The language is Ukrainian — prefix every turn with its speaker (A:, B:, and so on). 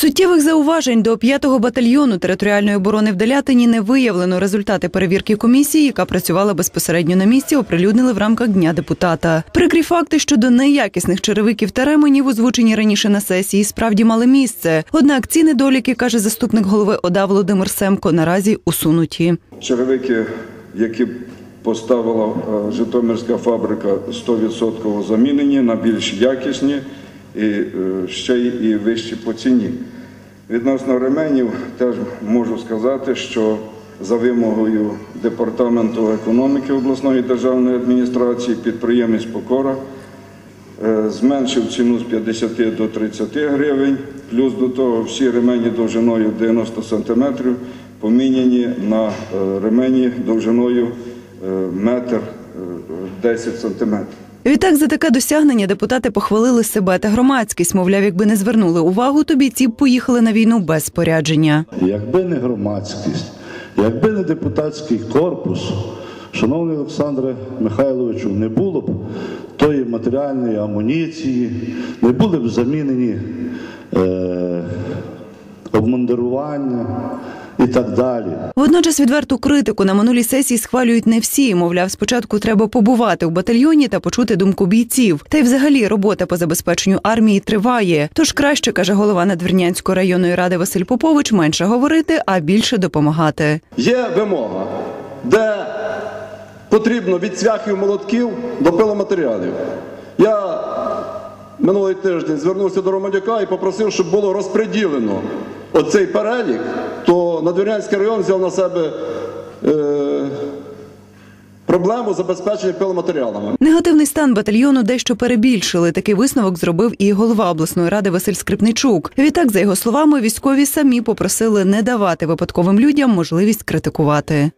A: Суттєвих зауважень до 5-го батальйону територіальної оборони в Делятині не виявлено. Результати перевірки комісії, яка працювала безпосередньо на місці, оприлюднили в рамках дня депутата. Прикрі факти щодо неякісних черевиків та ременів, озвучені раніше на сесії, справді мали місце. Однак ці недоліки, каже заступник голови ОДА Володимир Семко, наразі усунуті.
B: Черевики, які поставила е, Житомирська фабрика, 100% замінені на більш якісні і е, ще й вищі по ціні. Відносно ременів теж можу сказати, що за вимогою Департаменту економіки обласної державної адміністрації підприємець Покора е, зменшив ціну з 50 до 30 гривень, плюс до того всі ремені довжиною 90 см поміняні на е, ремені довжиною е, метр е, 10 см.
A: Відтак за таке досягнення депутати похвалили себе та громадськість. Мовляв, якби не звернули увагу, то бійці б поїхали на війну без спорядження.
C: Якби не громадськість, якби не депутатський корпус, шановний Олександре Михайловичу, не було б тої матеріальної амуніції, не були б замінені е, обмундирування і так далі.
A: Водночас відверту критику на минулій сесії схвалюють не всі. Мовляв, спочатку треба побувати в батальйоні та почути думку бійців. Та й взагалі робота по забезпеченню армії триває. Тож краще каже голова Надвірнянської районної ради Василь Попович менше говорити, а більше допомагати.
D: Є вимога, де потрібно від цвяхів молотків до пиломатеріалів. Я минулий тиждень звернувся до Романюка і попросив, щоб було розподілено оцей перелік, то Надвірнянський район взяв на себе е, проблему забезпечення пиломатеріалами.
A: Негативний стан батальйону дещо перебільшили. Такий висновок зробив і голова обласної ради Василь Скрипничук. Відтак, за його словами, військові самі попросили не давати випадковим людям можливість критикувати.